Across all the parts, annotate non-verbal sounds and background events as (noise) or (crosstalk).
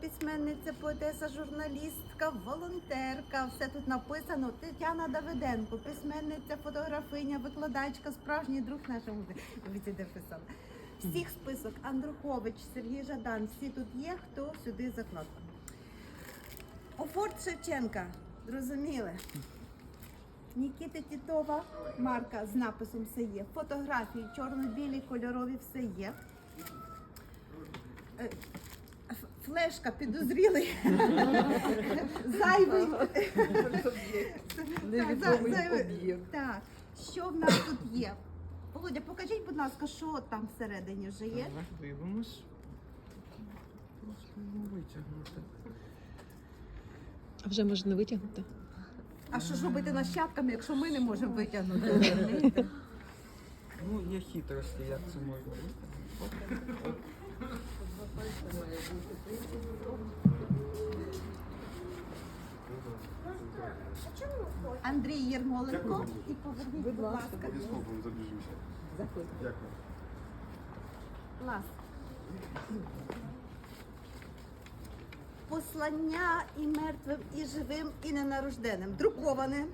Письменниця, поетеса, журналістка, волонтерка. Все тут написано. Тетяна Давиденко, письменниця, фотографиня, викладачка, справжній друг нашого (laughs) де писала. Всіх список Андрухович, Сергій Жадан, всі тут є, хто сюди закладка. Офорт Шевченка, зрозуміли. Нікіта Тітова, марка з написом все є. Фотографії, чорно-білі, кольорові, все є. Флешка підозрілий. (laughs) Зайвий. Невідомий об'єкт. Так, що в нас тут є? Володя, покажіть, будь ласка, що там всередині вже є. Давай Дивимось. Просто його витягнути. А вже можна витягнути? А що ж робити нащадками, якщо ми не можемо витягнути? Ну, є хитрості, як це можна витягнути. Андрій Єрмоленко. І поверніть, будь ласка. Обов'язково забіжуся. Дякую. Клас. Послання і мертвим, і живим, і ненарожденим. Друковане.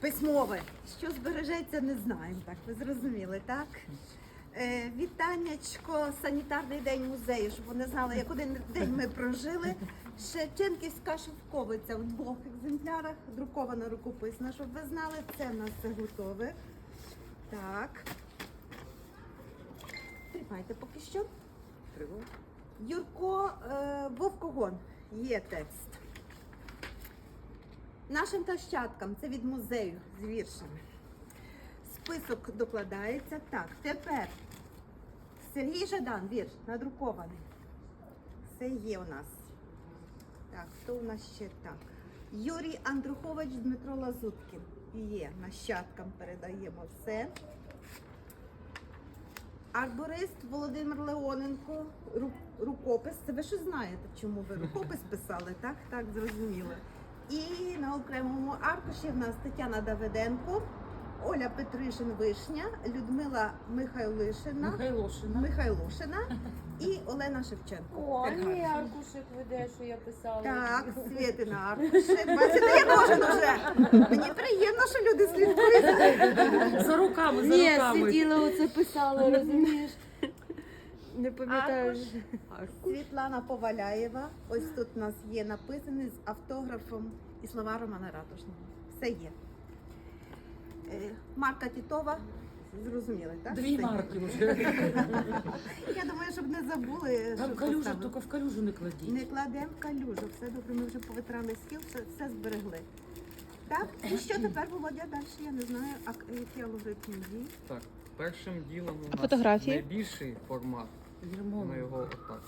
Письмове. Що збережеться, не знаємо. Так, ви зрозуміли, так? Е, вітаннячко, санітарний день музею, щоб вони знали, як один день ми прожили. Шевченківська шовковиця в двох екземплярах, друкована рукописна, щоб ви знали, це в нас все готове. Так. Тримайте поки що. Юрко е, Вовкогон є текст. Нашим нащадкам це від музею з віршами. Список докладається. Так, тепер Сергій Жадан, вірш, надрукований. Це є у нас. Так, хто у нас ще так? Юрій Андрухович, Дмитро Лазуткін. Є, нащадкам передаємо все. Арборист Володимир Леоненко, рукопис. Це ви що знаєте, чому ви рукопис (laughs) писали? Так, так, зрозуміло. І на окремому аркуші в нас Тетяна Давиденко, Оля Петришин Вишня, Людмила Михайлишина, Михайлошина. Михайлошина і Олена Шевченко. О, а Так, мій аркушик веде, що я писала. Так, світи на аркуші. Бачите, я кожен уже. Мені приємно, що люди слідкують. За руками, за Ні, руками. сиділа оце писала, розумієш? Не пам'ятаю. Аркуш. Світлана Поваляєва. Ось тут у нас є написаний з автографом і слова Романа Ратушного. Все є. Марка Тітова. Зрозуміли, так? Дві Все марки вже. (laughs) Я думаю, щоб не забули. Там що калюжа, поставили. тільки в калюжу не кладіть. Не кладемо калюжу. Все добре, ми вже повитрали стіл, все, все зберегли. Так, і що тепер, Володя, далі? Я не знаю, а які алгоритм дій. Так, першим ділом у нас Фотографії? найбільший формат. Ми його отак